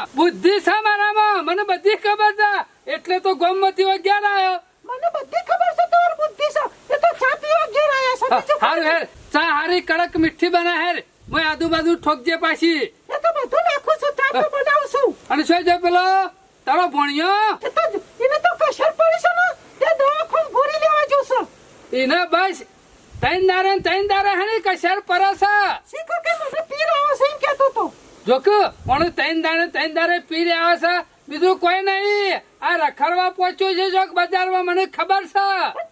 ખબર છે બુદ્ધિ છે મારામાં મને બધી ખબર છે એટલે તો ગોમતી વગેરે આવ્યો મને બધી ખબર છે તમારી બુદ્ધિ છે એ તો ચા પીવા ઘેર આયા છે બીજું હારું હેર ચા હારી કડક મીઠી બના હેર મેં આજુબાજુ ઠોકજે પાછી એ તો બધું નાખું છું ચા તો બનાવું છું અને શું છે પેલો તારો ભણ્યો એ તો એને તો કશર પડી છે ને તે દવાખાન ગોળી લેવા જવું છે એને બસ તૈન દારે ને તૈન દારે હે કશર પરસ શીખો કે મને પીર આવે છે એમ કહેતો તો જોક તૈન દારે તૈન દારે પી રહ્યા છે. બીજું કોઈ નહીં. આ રખડવા પહોંચ્યું છે જોક બજારમાં મને ખબર છે.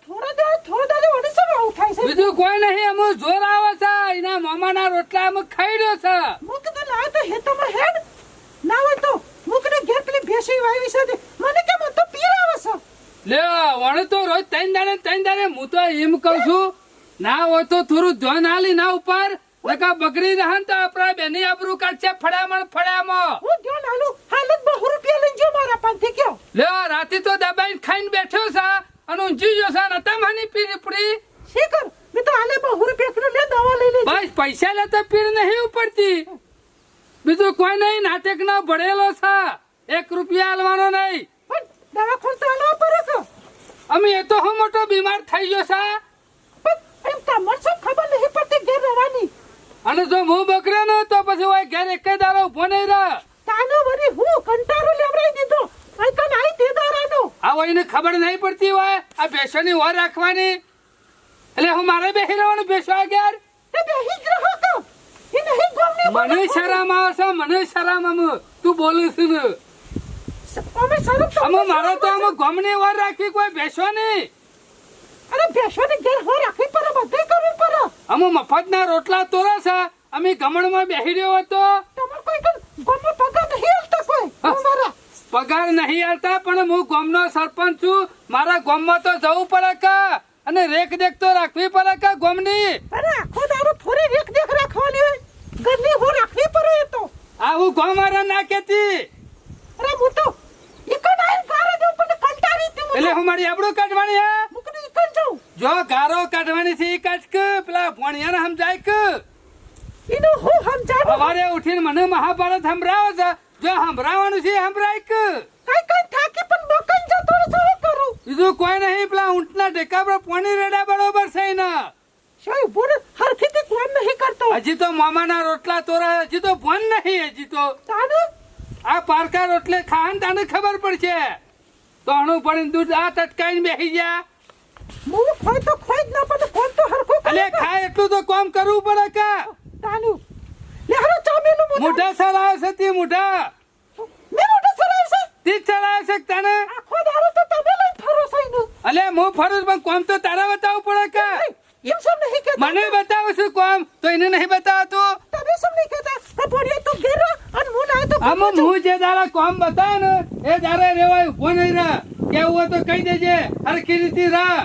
થોડા દાડે થોડા દાડે વળી શું છે? બીજું કોઈ નહીં અમુ જોર આવે છે. એના મામાના રોટલા અમુ ખાઈ રહ્યો છે. મુક તો લાવ તો હેતોમાં હેડ. ના હોય તો મુકને ઘેર પેલી ભેંસી વાવી છે. મને કેમ તો આવે છે? લે વણ તો રોજ ત્રણ દાણે ત્રણ તૈન હું તો એમ કહું છું ના હોય તો થોડું ધ્યાન હાલી ના ઉપર. નકા બગડી રહન તો આપણા બેની આબરૂ કાઢશે ફડામણ ફડામો હું જો આલું હાલત બહુ રૂપિયા લઈ જો મારા પાસેથી કયો. લે રાતે તો દબાઈને ખાઈને બેઠો સા અને ઊંચી જો સા નતા માની પીરી પડી શી કર? મે તો આલે બહુ રૂપિયા કિલો લે દવા લઈ લે બસ પૈસા લેતા પીર નહીં ઉપડતી. બીજું કોઈ નહીં નાટક નો ભણેલો સા એક રૂપિયા આલવાનો નહીં. પણ દવા તો આલો પડે તો. અમે એ તો હું મોટો બીમાર થઈ ગયો સા પણ એમ તમને શું ખબર નહીં પડતી ઘેર રહેવાની. અને જો હું બકરે ન તો પછી ઓય ઘેર એક દારો ઊભો નહીં રહે. તાનો વરી હું કંટાળો લેવડાવી દીધો. આઈ કન આઈ તે દારાનો આ ઓયને ખબર નહીં પડતી હોય આ બેસોની ઓર રાખવાની. એટલે હું મારે બેસી રહેવાનું ભેંસો ઘેર તે બેહી જ રહો તો. એ નહીં ગોમની મને શરમ આવે છે મને શરમ આમ તું બોલું છું ને. અમે શરમ તો અમે મારો તો આમ ગમની ઓર રાખવી કોઈ બેસો નહીં અરે બેસવાની ઘેર હો રાખવી પડે બધે કરવું પડે. આમ મફતના રોટલા તોરા છે અમે ગમણમાં બેસી રહ્યો હતો. તમાર કોઈ કન પગાર નહીં આવતા પણ હું ગામનો સરપંચ છું. મારા ગામમાં તો જવું પડે કે? અને રેખ દેખ તો રાખવી પડે કે ગામની? અરે આખો દાડો થોડી રેખ દેખ રાખવાની હોય. ઘરની હું રાખવી પડે તો. ના કેતી અરે હું તો ઇકન આઈ ગારે દઉં પણ કંટાળી તી એટલે હું મારી આબરૂ કાઢવાની હે મુકને ઇકન જો ગારો કાઢવાની છે ઈ કાઢ કે પેલા ભણિયાને સમજાય કે. એનો હું સમજાય સવારે ઉઠીને મને મહાભારત સંભળાવે છે. જો સંભળાવવાનું છે સંભળાય કે. કઈ કઈ થાકી પણ બકન જતો રહે કરું? બીજું કોઈ નહીં પેલા ઊંટના ડેકા પર પાણી રેડા બરોબર છે ને શોય બોલ હરખીથી કોમ નહીં કરતો. હજી તો મામાના રોટલા તોરા હજી તો ભણ નહીં હજી તો. તાને? આ પારકા રોટલે ખાન તાને ખબર પડશે. તો હણું પડીને દૂધ આ ટટકાઈને બેસી ગયા. હું ખોય તો ખોય જ ના પડે કોમ તો હરખું અલે ખાય એટલું તો કામ કરવું પડે કે? તાનુ. લે હરો ચા મેલું મોઢા. મોઢા ચલાવે છે તે મોઢા. મે મોઢા સરાય છે? તે ચલાવે છે તને? આખો દારો તો તમે લઈ ફરો એનું અલે હું ફરું પણ કામ તો તારા બતાવવું પડે કે? એમ સમ નહીં કહેતા. મને બતાવું છું કોમ તો એને નહીં બતાવતું. તમે સમ નહીં કહેતા. પણ બોલીએ તું ઘેર અને હું ના તો આમાં હું જે દારા કોમ બતાય ને એ દારે રેવાય ઊભો નહીં રહે. કેવું હોય તો કહી દેજે હરખી રીતે રાહ.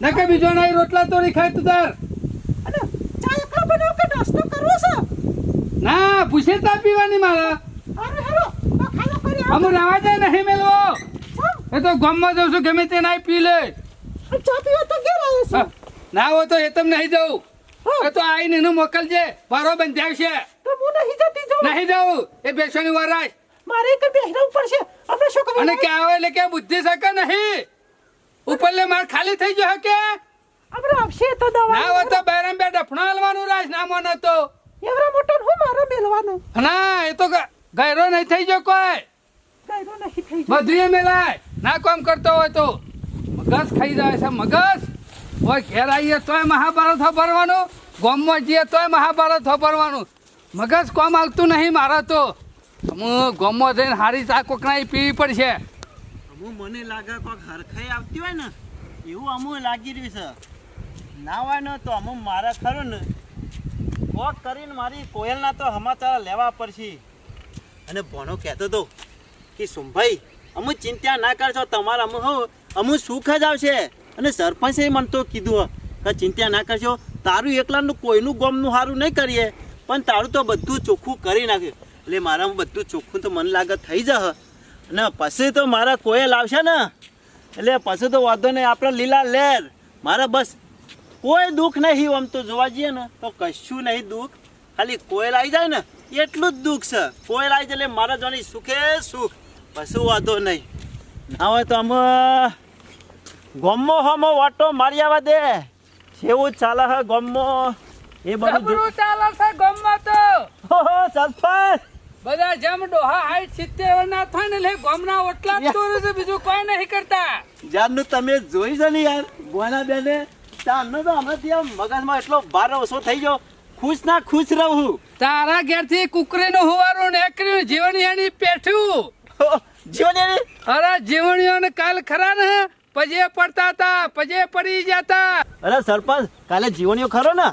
નકે બીજો નહીં રોટલા તોડી ખાય તું તાર. ચા એકલો બનાવ કે નાસ્તો કરવો છે? ના પૂછે તા પીવાની મારા. અરે હેરો ખાલો કરી અમુ રવા દે નહીં મેલવો. એ તો ગામમાં જઉં છું ગમે તે નાઈ પી લે. ચા પીવા તો ઘેર આવ્યો છો? ના હો તો એ તમ નહીં જાઉં. એ તો આઈને એનું મોકલજે. ભારો બંધાવશે. તો હું નહીં જતી જો નહીં જવું એ બેસવાની વાર રાખ. મારે એક બેહરાવું પડશે. આપણે શું કરવું અને કે આવે એટલે કે બુદ્ધિ શકે નહીં? ઉપરલે માર ખાલી થઈ ગયો કે? આપણે આવશે તો દવા ના હોય તો બેરમ બે ડફણો હાલવાનું રાજ ના મને તો એવડા મોટો હું મારો મેલવાનું? ના એ તો ગયરો નહીં થઈ ગયો કોઈ. ગયરો નહીં થઈ ગયો. બધું મેલાય. ના કામ કરતો હોય તો. મગજ ખાઈ જાય છે મગજ. ઓય ઘેર આવીએ તોય મહાભારત ભરવાનું ગોમમાં જઈએ તોય મહાભારત ભરવાનું મગજ કોમ હાલતું નહીં મારા તો. હું ગોમમાં જઈને હારી ચા કોકના પીવી પડશે. અમુ મને લાગે કોઈ હરખાઈ આવતી હોય ને, એવું અમુ લાગી રહ્યું છે. ના હોય ને તો અમુ મારા ખરું ને. કોક કરીને મારી કોયલના તો સમાચાર લેવા પડશે. અને ભણો કહેતો હતો કે સુમભાઈ અમુ ચિંતા ના કરશો, તમારા અમુ હો, અમુ સુખ જ આવશે. અને સરપંચે મને તો કીધું કે, ચિંતા ના કરશો, તારું એકલાનું કોઈનું ગમનું સારું નહીં કરીએ, પણ તારું તો બધું ચોખ્ખું કરી નાખ્યું. એટલે મારામાં બધું ચોખ્ખું તો મને લાગે થઈ જશે. અને પછી તો મારા કોયલ આવશે ને. એટલે પછી તો વાંધો નહીં આપણે લીલા લેર. મારે બસ કોઈ દુઃખ નહીં આમ તો જોવા જઈએ ને તો કશું નહીં દુઃખ. ખાલી કોયલ આવી જાય ને એટલું જ દુઃખ છે. કોયલ આવી જાય એટલે મારા જોવાની સુખે સુખ. પછી વાંધો નહીં. ના હોય તો અમે ગમો હમો વાટો મારી આવવા દે. જેવું ચાલે હે ગમો. એ બધું ચાલે છે ગમો તો. ઓહો, સરપંચ! બધા જેમ ડોહા હાઈટ સિત્તેર ના થાય ને એટલે ગોમના ઓટલા જ છે બીજું કોઈ નહીં કરતા. જ્યારનું તમે જોઈ છે ને યાર ગોના બેને ત્યારનો તો હમણાંથી આમ મગજમાં એટલો ભાર ઓછો થઈ ગયો. ખુશ ના ખુશ રહું તારા ઘેરથી કુકરીનું હુવારું નેકર્યું જીવણિયાની પેઠ્યું જીવન એની અરે જીવણીઓને કાલ ખરા ને? પજે પડતા હતા પજે પડી જતા. અરે સરપંચ કાલે જીવણીઓ ખરો ને?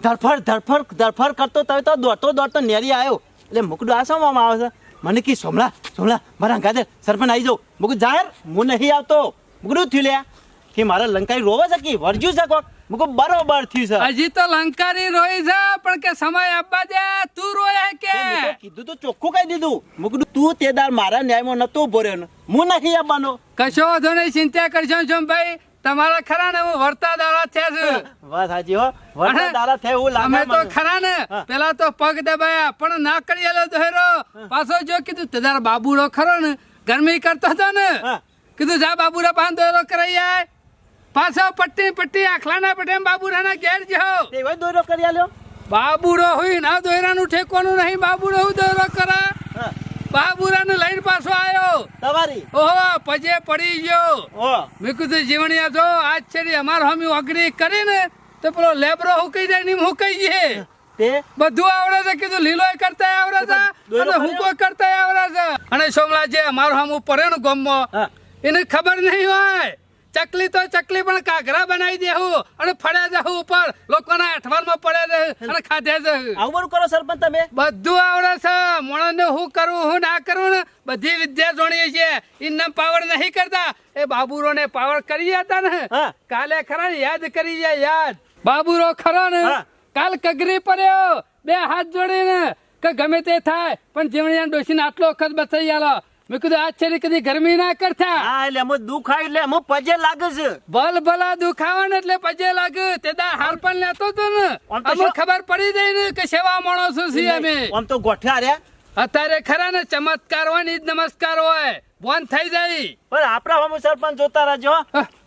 ધરફડ ધરફડ ધરફડ કરતો તવે તો દોડતો દોડતો નેરી આવ્યો એટલે મુકડું આ શું આવે છે? મને કી સોમલા સોમલા મારા ગાદે સરપંચ આવી જાઉં. મુકું જાહેર હું નહીં આવતો. મુકડું થયું લ્યા કે મારા લંકાઈ રોવે છે કે? વરજ્યું છે કોક? મુકું બરોબર થયું છે. હજી તો લંકારી રોઈ છે પણ કે સમય આપવા દે. તું રોય કે? કીધું તો ચોખ્ખું કહી દીધું. મુકડું તું તે દાર મારા ન્યાયમાં નતો ઊભો રહ્યો હું નહીં આવવાનો. કશો વધુ નહીં ચિંતા કરશો ભાઈ તમારા ખરા ને હું વર્તા દાડા છે. વાત સાચી હો. વરસાદ દાડા થાય એવું લાગે અમે તો ખરા ને પેલા તો પગ દબાયા પણ ના કરી આલો દોહેરો પાછો જો કીધું તે તારા બાબુડો ખરો ને ગરમી કરતો હતો ને. હા. કીધું જા બાબુડા પાન દોરો કરાઈ આય. પાછો પટ્ટી પટ્ટી આખલાના પટેમ બાબુડાના ઘેર જો તે દોરો કરી આલ્યો? બાબુડો હોય ના દોયરાનું ઠેકવાનું નહીં બાબુડો હું દોરો કરા. હા, બાબુરાને લઈને પાછો આવ્યો તમારી? ઓહો પજે પડી ગયો. ઓ. મેં કીધું જીવણિયા જો આજ છે અમાર હમી અઘરી કરીને તો પેલો લેબરો હુકાઈ જાય ને હુકાઈ જાય બધું આવડે છે કીધું લીલોય કરતા આવડે છે અને હુકો કરતા આવડે છે. અને સોમલા જે અમારું હમું પડે ને ગમમાં એને ખબર નહીં હોય. ચકલી તો ચકલી પણ કાઘરા બનાવી દેવું અને ફળ્યા જવું ઉપર. લોકોના અઠવારમાં પડ્યા છે અને ખાધે છે આવું કરો સરપંચ તમે? બધું આવડે છે. મોણસને હું કરવું હું ના કરવું ને બધી વિદ્યા જોણીએ છીએ. એમને પાવર નહીં કરતા. એ બાબુરોને પાવર કરી હતા ને. કાલે ખરા યાદ કરી જાય યાદ. બાબુરો ખરો ને. કાલ કગરી પડ્યો. બે હાથ જોડીને કે ગમે તે થાય પણ જીવણિયા ડોસીને આટલો વખત બચાઈ આલો. મેં કીધું આજ છે કદી ગરમી ના કરતા હા એટલે અમે દુખાય એટલે અમે પજે લાગે છે. ભલ ભલા દુખાવા ને એટલે પજે લાગે. તે દા હાર પણ લેતો તો ને. શું- ખબર પડી જાય ને કે સેવા માણસો છીએ અમે. આમ તો ગોઠ્યા રહ્યા. અત્યારે ખરા ને ચમત્કાર હોય ને નમસ્કાર હોય. બોન થઈ જાય. પણ આપણા હમુ સરપંચ જોતા રહેજો.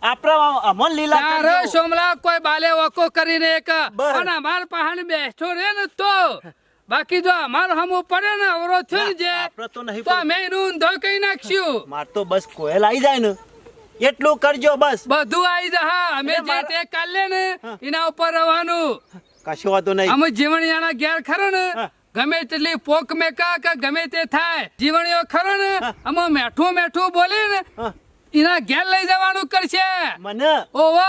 આપણા અમન લીલા તારે સોમલા કોઈ બાલે ઓકો કરીને એક પણ અમાર પહાણ બેઠો રે ને તો. બાકી જો અમાર હમું પડે ને અવરો થયો ને જે તો નહીં તો અમે એનું ઊંધો કઈ નાખશું. માર તો બસ કોયલ આવી જાય ને. એટલું કરજો બસ. બધું આવી જા અમે જે તે કાલે ને એના ઉપર રહેવાનું કશું વાંધો નહીં. અમે જીવણિયાના ઘેર ખરો ને. ગમે તેટલી પોક મેકા કે ગમે તે થાય. જીવણીઓ ખરો ને? આમાં મેઠું મેઠું બોલી ને. એના ઘેર લઈ જવાનું કરશે. મને? ઓવો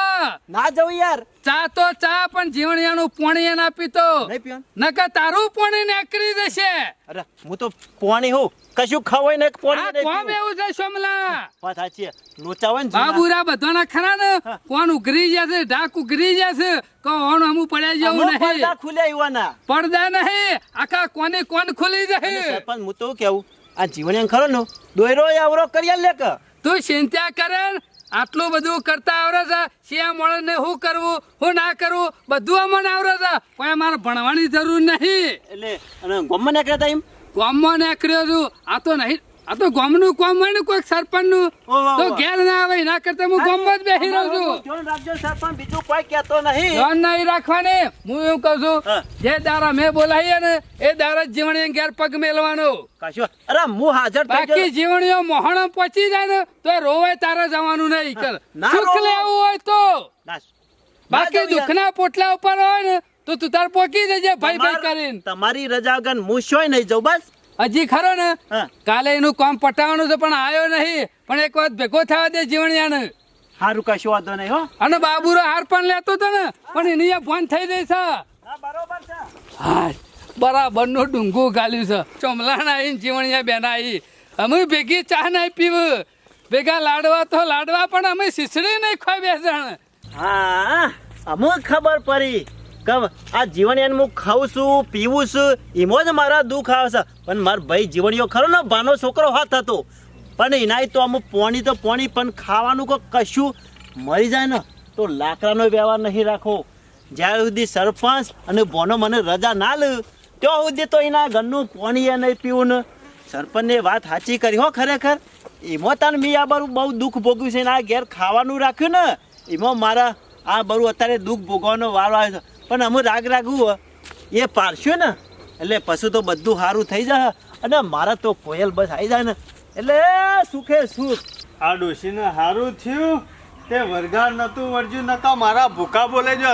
ના જવું યાર. ચા તો ચા પણ જીવણિયાનું પોણી ના પીતો નકર તારું પોણી નીકળી જશે અરે હું તો પોણી હું. કશું ખવાય ને પોણી નહીં કોમ એવું છે સોમલા વાત સાચી છે. લોચા હોય ને બાબુરા બધાના ખરા ને? કોણ ઉઘરી જશે ઢાક ઉઘરી જશે. કોણ હમું પડ્યા જેવું નહીં. પડદા ખુલ્યા યુવાના પડદા નહીં. આખા કોને કોણ ખુલી જશે પણ હું તો કેવું આ જીવન ખરો ને દોયરો આવરો કરી લે કે? તું ચિંતા કરે આટલું બધું કરતા આવડે છે. શિયા મળે ને શું કરવું? શું ના કરવું બધું અમને આવડે છે. પણ અમારે ભણવાની જરૂર નહીં. એટલે અને ગમમાં નીકળ્યા તા એમ? ગામમાં નીકળ્યો છું. આ તો નહીં. આ તો ગામનું કોમ હોય ને કોઈક સરપંચનું. તો ઘેર ના આવે એના કરતા હું ગામમાં જ બેસી રહું છું. ધ્યાન રાખજો સરપંચ બીજું કોઈ કહેતો નહીં. ધ્યાન નહીં રાખવાની. હું એવું કહું છું જે દારા મેં બોલાવીએ ને એ દારા જ ઘેર પગ મેલવાનો કશું અરે હું હાજર બાકી જીવણીઓ મોહણો પચી જાય ને તો રોવે તારે જવાનું નહીં. સુખ લેવું હોય તો. બાકી બાકી ના દુઃખના પોટલા ઉપર હોય ને તો તું તાર પોકી જજે ભાઈ ભાઈ કરીને. તમારી રજા વગર હું શોય નહીં જાઉં બસ. હજી ખરો ને? કાલે એનું કામ પટાવવાનું છે પણ આવ્યો નહીં. પણ એક વાત ભેગો થવા દે જીવણિયાને. સારું કશું વાંધો નહીં હો. અને બાબુરો હાર પણ લેતો હતો ને પણ એની ફોન થઈ જાય છે. બરાબર બરોબર છે. હા બરાબરનું ડુંગું ગાલ્યું છે. ચોમલાણ આવીને જીવણિયા બેન આવી. અમે ભેગી ચા નહીં પીવું. ભેગા લાડવા તો લાડવા પણ અમે શીસડી નહીં ખોઈ બેસણ હા અમુક ખબર પડી. કે આ જીવન હું ખાઉં છું, પીવું છું, એમાં જ મારા દુઃખ આવે છે. પણ મારો ભાઈ જીવણીઓ ખરો ને, ભાનો છોકરો હાથ હતો. પણ એનાય તો અમુક પોણી તો પોણી, પણ ખાવાનું કોઈ કશું મરી જાય ને, તો લાકડાનો વ્યવહાર નહીં રાખો. જ્યાં સુધી સરપંચ અને બોનો મને રજા ના લે, ત્યાં સુધી તો એના ઘરનું પોણી એ નહીં પીવું ને. સરપંચને વાત સાચી કરી હો ખરેખર. એમાં તાન મેં આ બારું બહુ દુઃખ ભોગ્યું છે ને, આ ઘેર ખાવાનું રાખ્યું ને, એમાં મારા આ બરું અત્યારે દુઃખ ભોગવવાનો વારો આવ્યો છે. પણ અમે રાગ રાગવું હો, એ પારશું ને એટલે પછી તો બધું સારું થઈ જાય. અને મારા તો કોયલ બસ આવી જાય ને. એટલે સુખે સુખ. આ ડોશીને સારું થયું તે વરગાર નતું વર્જ્યું નતા મારા ભૂકા બોલે જો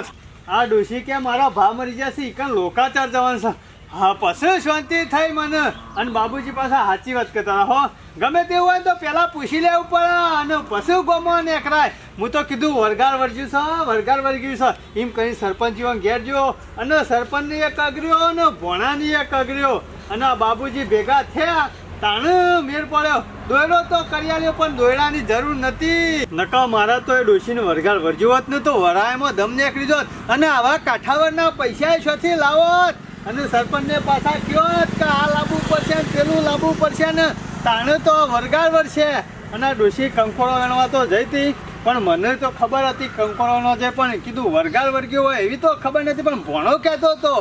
આ ડોશી કે મારા ભા મરી જશે ઈકન લોકાચાર જવાનું છે. હા પછી શાંતિ થઈ મને. અને બાબુજી પાસે સાચી વાત કરતા હો. ગમે તેવું હોય તો પેલા પૂછી લેવું પડે અને પછી ગમો નીકળાય હું તો કીધું વરગાર વર્જ્યું છે વરગાર વર્ગ્યું છે. એમ કહી સરપંચ જીવન ઘેર જો અને સરપંચની એક અગર્યો અને ભોણાની એક અગર્યો અને બાબુજી ભેગા થયા, તાણે મેર પડ્યો. દોયડો તો કરી પણ દોયડાની જરૂર નથી. નકા મારા તો એ ડોશીને વરગાર વર્જ્યો હોત ને તો વરાયમાં દમ નીકળી જોત. અને આવા કાઠાવરના પૈસા શોથી લાવોત. અને સરપંચને પાછા કયો કે આ લાવવું પડશે ને, પેલું લાવવું પડશે ને. તાણે તો વરગાર છે અને ડોશી કંકોળો વેણવા તો જઈ હતી પણ મને તો ખબર હતી કંકોળોનો છે પણ કીધું વરગાડ વર્ગ્યો હોય એવી તો ખબર નથી, પણ ભણો કહેતો હતો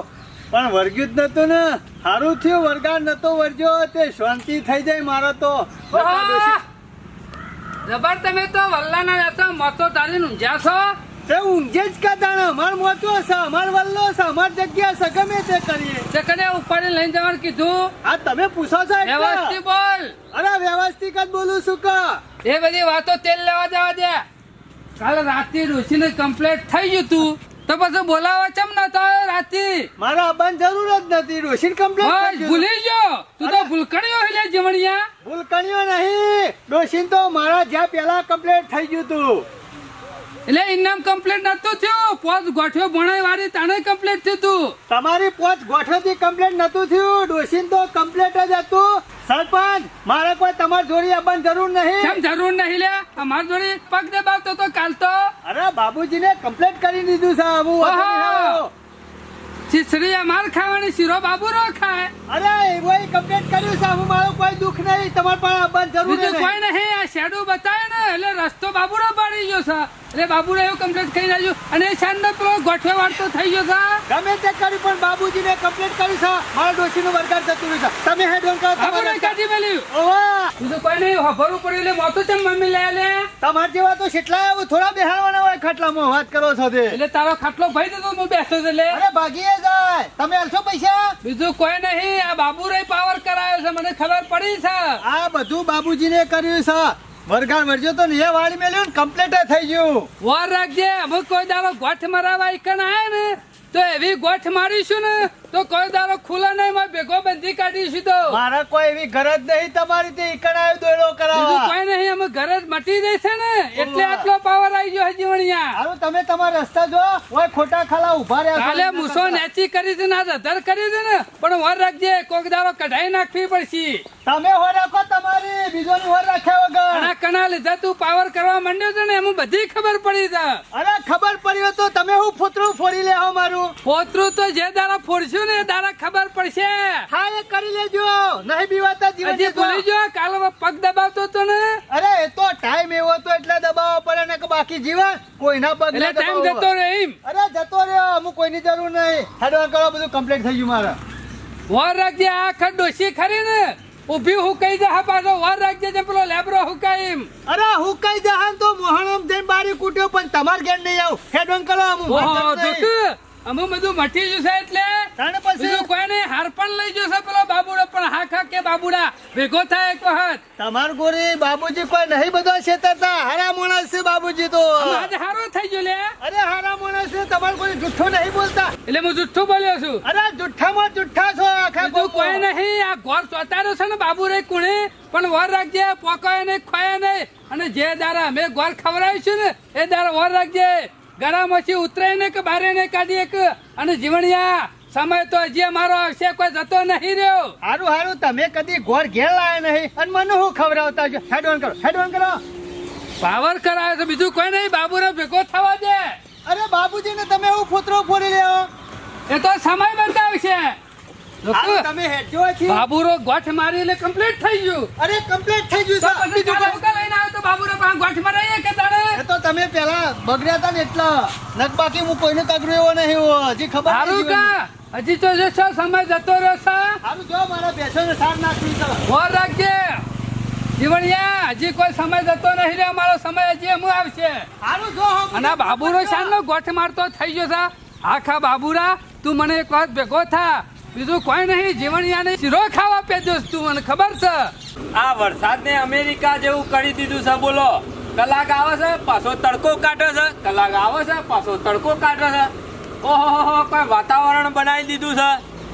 પણ વર્ગ્યું જ નતું ને. સારું થયું વરગાડ નતો વર્જ્યો તે શાંતિ થઈ જાય મારો તો. જબર તમે તો વલ્લાના રહેતા મતો તારી ઊંઝ્યા છો? તે ઊંઘે જ કદાણ અમાર મોતો છે અમાર વલ્લો છે અમાર જગ્યા છે ગમે તે કરીએ. તે કને ઉપાડી લઈને જવાનું કીધું? આ તમે પૂછો છો વ્યવસ્થિત બોલ. અરે વ્યવસ્થિત જ બોલું છું કા. એ બધી વાતો તેલ લેવા જવા દે. કાલે રાતે ડોશીને કમ્પ્લેટ થઈ ગયું તું. તો પછી બોલાવા ચમ નતો આવ્યો રાતે? મારા અબાન જરૂર જ નથી. રોશિન બસ કમ્પ્લેટ ભૂલી ગયો? તું તો ભૂલકણીઓ हिले જમણિયા ભૂલ નહીં. ડોશીન તો મારા જ્યાં પેલા કમ્પ્લેટ થઈ ગયું તું. એટલે ઇનામ કમ્પ્લેટ નતો થયું. પોચ ગોઠ્યો ભણાઈ વાળી તાણે કમ્પ્લેટ થયું તું. તમારી પોચ ગોઠવતી કમ્પ્લેટ નતું થયું. ડોશીન તો કમ્પ્લેટ જ હતું. સરપંચ મારે કોઈ તમારી જોડી આવવાની જરૂર નહીં. કેમ જરૂર નહીં લે અમાર જોડી પગ દબાવતો તો કાલ તો. અરે બાબુજીને કમ્પ્લેટ કરી દીધું છે. આવું છીછરી અમાર ખાવાની શીરો બાબુ રો ખાય. અરે એવોય કમ્પ્લેટ કર્યું છે. હું મારું કોઈ દુઃખ નહીં. તમારે પણ આવવાની જરૂર નહીં. કોઈ નહીં. નહીં આ શેડો બતાવે ને એટલે રસ્તો બાબુરો પાડી ગયો છે. એટલે એવું કમ્પ્લેટ કરી નાખ્યું અને શાનનો પેલો ગોઠવે વાળતો થઈ ગયો છે ગમે તે કરી પણ બાબુજીને કમ્પ્લેટ કરી છે. મારા ડોશીનું વરગાર થતું રહ્યું છે. તમે હેડ ઓન કરો તમારે કાઢી મેલ્યું ઓવા તો કોઈ નહીં હફરવું પડ્યું એટલે મોતો ચમ મમ્મી લે લે તમાર જેવા તો કેટલા થોડા બેહાડવાના હોય ખાટલામાં વાત કરો છો તે એટલે તારો ખાટલો ભાઈ દીધો હું બેસતો હતો લે અરે ભાગીએ જાય. તમે આલશો પૈસા? બીજું કોઈ નહીં આ બાબુ રે પાવર કરાયો છે મને ખબર પડી છે. આ બધું બાબુજીને કર્યું છે. વરગાર મરજો તો ને એ વાળી મેલ્યો ને કમ્પ્લીટ થઈ ગયું. વાર રાખજે, અમુક કોઈ દાડો ગોઠ મરાવા ઈકણ આયા ને, તો એવી ગોઠ મારીશું ને. તો કોઈ દારો ખુલે નહીં માં ભેગો બંધી કાઢીશું તો. મારા કોઈ એવી ઘર જ નહીં તમારી તે ઈકણ આવ્યો દોયડો કરાવવા. કોઈ નહીં અમે ઘર જ મટી જશે ને. એટલે આટલો પાવર આવી ગયો જીવણિયા હારું તમે તમારા રસ્તા જો ઓય ખોટા ખાલા ઊભા રહ્યા છો. કાલે મૂસો નેચી કરી છે ના ધર કરી છે ને પણ વર રાખજે કોક દારો કઢાઈ નાખવી પડશે. તમે હો રાખો તમારી બીજોની વર રાખ્યા વગર. આ કના લીધે તું પાવર કરવા માંડ્યો છે ને એમાં બધી ખબર પડી છે. અરે ખબર પડી તો તમે હું ફૂતરું ફોડી લેવા મારું? ફોતરું તો જે દારા ફોડશું ને એ ખબર પડશે. હા એ કરી લેજો. નહીં બીવાતા જીવન હજી ભૂલી જો કાલે પગ દબાવતો હતો ને. અરે એ તો ટાઈમ એવો હતો એટલે દબાવવા પડે ને કે બાકી જીવન કોઈના પગ એટલે ટાઈમ જતો રહે એમ. અરે જતો રહ્યો. અમુક કોઈની જરૂર નહીં. હેડવા કરો બધું કમ્પ્લીટ થઈ ગયું મારે. વાર રાખજે આ આખા ડોસી ખરી ને. ઊભી હુકાઈ જા પાછો વાર રાખજે જે પેલો લેબરો હુકાઈ એમ. અરે હું કઈ જહાન તો મોહણમ જઈને બારી કૂટ્યો પણ તમાર ઘેર નહીં આવું. હેડોન કરો દુઃખ અમે બધું મટી જશે એટલે તાણે પછી? બીજું કોઈ નહીં હાર પણ લઈ જશે પેલો બાબુડો પણ હા ખા કે બાબુડા ભેગો થાય એક વખત. તમાર ગોરી બાબુજી કોઈ નહીં બધો છેતરતા. હારા માણસ છે બાબુજી તો. આજે હારો થઈ ગયો લે. અરે હારા માણસ છે તમાર કોઈ જુઠ્ઠો નહીં બોલતા. એટલે હું જુઠ્ઠું બોલ્યો છું. અરે જુઠ્ઠામાં જુઠ્ઠા છો આખા બીજું કોઈ નહીં આ ઘર ચોતારો છે ને બાબુ રે કુણે પણ વર રાખજે પોકાય નહીં ખોયા નહીં. અને જે દારા અમે ઘોર ખવડાવીશું ને એ દારા વર રાખજે. ગળામાંથી ઉતરાય ને કે બારે ને કાઢીએ કે? અને જીવણિયા સમય તો હજી અમારો આવશે કોઈ જતો નહીં રહ્યો. હારું હારું તમે કદી ઘોર ઘેર લાયા નહીં. અને મને હું ખવડાવતા છો? હેડોન કરો હેડોન કરો. પાવર કરાવે તો બીજું કોઈ નહીં બાબુને ભેગો થવા દે. અરે બાબુજીને તમે હું ફૂતરો ફોડી લેવો એ તો સમય બતાવશે. તમે હેડજો છીએ બાબુરો ગોઠ મારી એટલે કમ્પ્લીટ થઈ ગયું. અરે કમ્પ્લીટ થઈ ગયું છે. બીજું લઈને આવ્યો તો બાબુરો પાસે ગોઠ મરાઈએ કે એ તો તમે પેલા બગડ્યા હતા ને એટલા. નક બાકી હું કોઈને તગડ્યો એવો નહીં હો. હજી ખબર સારું કા? હજી તો જો છો સમય જતો રહ્યો છે? સારું જો મારા બેસો સાર નાખવી છે. ઓર રાખજે. જીવણિયા હજી કોઈ સમય જતો નહીં રે અમારો સમય હજી એમ આવશે. હારું જો અને આ બાબુરો શાનનો ગોઠ મારતો થઈ ગયો છે. આખા બાબુરા તું મને એક વાત ભેગો થા. બીજું કોઈ નહીં જીવણિયાને શીરો ખાવા પેજો તું મને ખબર છે. આ વરસાદને અમેરિકા જેવું કરી દીધું છે બોલો. કલાક આવે છે પાછો તડકો કાઢે છે કલાક આવે છે પાછો તડકો કાઢે છે. ઓહો કોઈ વાતાવરણ બનાવી દીધું છે?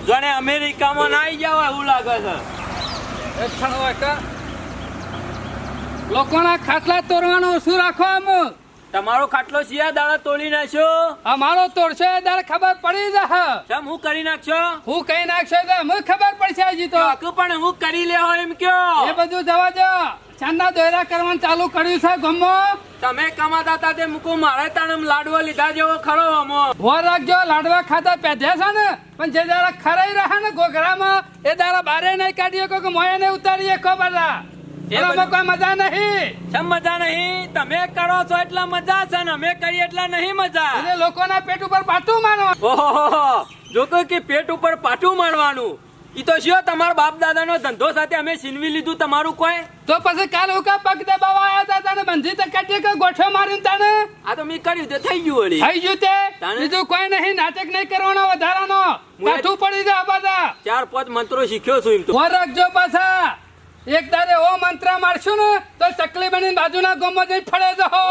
જાણે અમેરિકામાં ના આવી ગયા હોય એવું લાગે છે. લોકોના ખાટલા તોડવાનો શું રાખો આમ તમારો ખાટલો શિયા દાડા તોડી નાખ્યો? અમારો તોડશો દાળ ખબર પડી જશે. ચમ હું કરી નાખશો હું કઈ નાખશો તો મને ખબર પડશે હજી તો. પણ હું કરી લેવો એમ કયો? એ બધું જવા દો. ચાંદના દોયરા કરવાનું ચાલુ કર્યું છે ગમો તમે કમાતા હતા તે મૂકો મારે તાણે લાડવો લીધા જેવો ખરો અમો. ભોર રાખજો લાડવા ખાતા પેધ્યા છે ને પણ જે દાડા ખરાઈ રહ્યા ને ઘોઘરામાં એ દાડા બારે નહીં કાઢીએ કો મોયા નહીં ઉતારીએ એ એમાં કોઈ મજા નહીં. ચમ મજા નહીં? તમે કરો છો એટલા મજા છે ને અમે કરીએ એટલા નહીં મજા. એટલે લોકોના પેટ ઉપર પાટું મારવાનું. ઓહો જો કે પેટ ઉપર પાટું મારવાનું. ઈ તો શું તમારા બાપ દાદાનો ધંધો સાથે અમે છીનવી લીધું તમારું કોઈ? તો પછી કાલ હુકા પગ દબાવા આવ્યા હતા તને બંધી તો કાઢીએ કે ગોઠો મારીને તને આ તો મેં કર્યું તે થઈ ગયું વળી. થઈ ગયું તે? બીજું કોઈ નહીં નાટક નહીં કરવાનો વધારાનો. કાઠું પડી જાય બાદા ચાર પાંચ મંત્રો શીખ્યો છું એમ તો. રાખજો પાછા. એક તારે ઓ મંત્ર મારશું ને તો ચકલી બની બાજુના ગામમાં જઈ ફળે જહો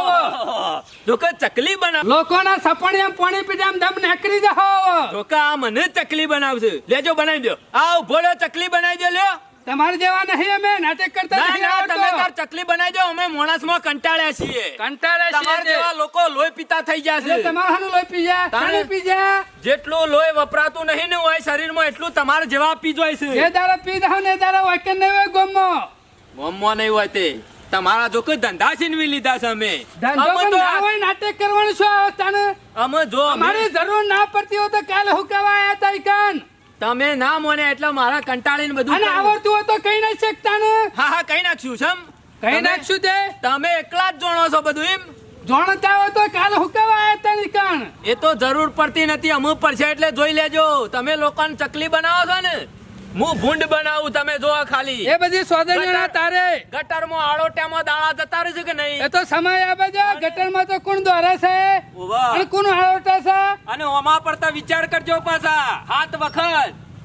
જોકે ચકલી બનાવ લોકોના સપણિયા પાણી પીને આમ દમ નેકરી જહો જોકે આ મને ચકલી બનાવશે. લેજો બનાવી દો આ ઊભો ચકલી બનાવી દો લ્યો. તમારે જેવા નહીં અમે નાટક કરતા ના ના તમે તાર ચકલી બનાવી દો અમે મોણસમાં કંટાળ્યા છીએ. કંટાળ્યા છીએ તમારા જેવા લોકો લોહી પીતા થઈ ગયા છે. તમારે હાનું લોહી પી જાય તાણે? પી જાય જેટલું લોહી વપરાતું નહીં ને હોય શરીરમાં એટલું તમારે જેવા પી જાય જે છે દાડા પી જાવ ને દાડા વાક્ય નહીં હોય ગામમાં. ગમવા નહીં હોય તે. તમારા જો કોઈ ધંધા છીનવી લીધા છે અમે. ધંધો તો ના હોય નાટક કરવાનું શું અવસ્થાને અમે જો અમે- અમારી જરૂર ના પડતી હોય તો કાલે હું કહેવા આવ્યા હતા તમે ના મને એટલે મારા કંટાળીને બધું અને આવડતું હોય તો કઈ ના શકતા ને હા હા કઈ નાખ્યું છે કઈ નાખ્યું તે? તમે એકલા જ જોણો છો બધું એમ? જોણતા હોય તો કાલ હું આવ્યા હતા ઈકાન એ તો જરૂર પડતી નથી અમુક પડશે એટલે જોઈ લેજો. તમે લોકોને ચકલી બનાવો છો ને? હું ભૂંડ બનાવું તમે જો ખાલી. એ બધી સોદણીઓના તારે. ગટરમાં આળોટ્યામાં દાણા જતા રહેશે કે નહીં? એ તો સમય આવે છે. ગટરમાં તો કોણ દોરે છે. અને કોણ આળોટા છે? અને ઓમાં પડતા વિચાર કરજો પાછા. હાથ વખત.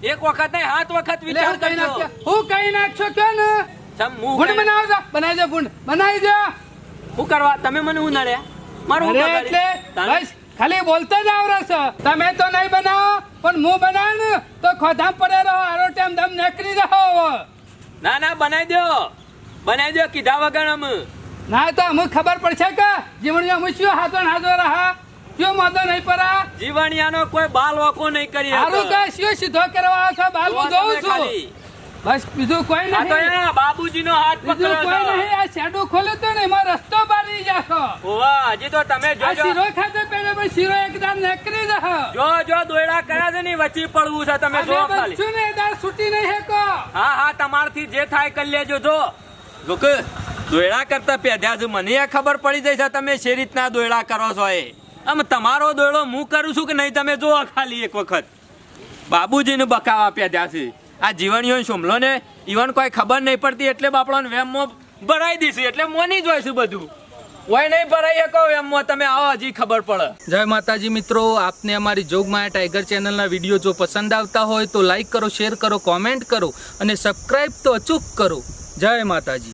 એક વખત નહીં હાથ વખત વિચાર કરજો. હું કઈ નાખશો કે ને? ગુંડ કઈ- બનાવો દો ગુંડ બનાવી દો. હું કરવા? તમે મને હું નડ્યા મારું? એટલે ખાલી બોલતા જ આવડે છે. તમે તો નહીં બનાવો. પણ હું બનાવ ને તો ખોધામ પડે રહો આરો ટાઈમ દમ નકરી રહો. ના ના બનાવી દો બનાવી દો કીધા વગર અમ ના તો અમુક ખબર પડશે કે જીવન હું શું હાથો હાથો રહા? શું મોદો નહીં પરા? જીવણિયાનો કોઈ બાલ વાકો નહીં કરી હારું. કે શું સીધો કરવા છો? બાલ હું જોઉં છું. બસ બીજું કોઈ નહીં. બાબુજી નો હાથ બીજું કોઈ નહીં. આ શેડો ખોલ્યો તો ને એમાં રસ્તો બારી જાશો. ઓવા, હજી તો તમે જો શીરો ખાતે પેલે પણ શીરો એકદમ નીકળી જશે જો જો દોયડા કર્યા છે ને વચ્ચે પડવું છે તમે જો ખાલી. શું ને દાળ છૂટી નહીં હેકો હા હા તમારથી જે થાય કરી લેજો જો. કે દોયડા કરતા પેધ્યા છે મને એ ખબર પડી જાય છે તમે શે રીતના દોયડા કરો છો એ. આમ તમારો દોયડો હું કરું છું કે નહીં તમે જો ખાલી એક વખત. બાબુજીને બકાવા પેધ્યા છે. આ જીવણીઓ સુમલો ને, ઈવન કોઈ ખબર નહીં પડતી એટલે બાપડોને વેમમાં ભરાઈ દઈશું એટલે મોની જ હોઈશું બધું. હોય નહીં ભરાઈ શકો વેમમાં તમે આવો, હજી ખબર પડે. જય માતાજી મિત્રો, આપને અમારી જોગમાયા ટાઈગર ચેનલના વીડિયો જો પસંદ આવતા હોય તો લાઈક કરો, શેર કરો, કોમેન્ટ કરો અને સબસ્ક્રાઈબ તો અચૂક કરો. જય માતાજી.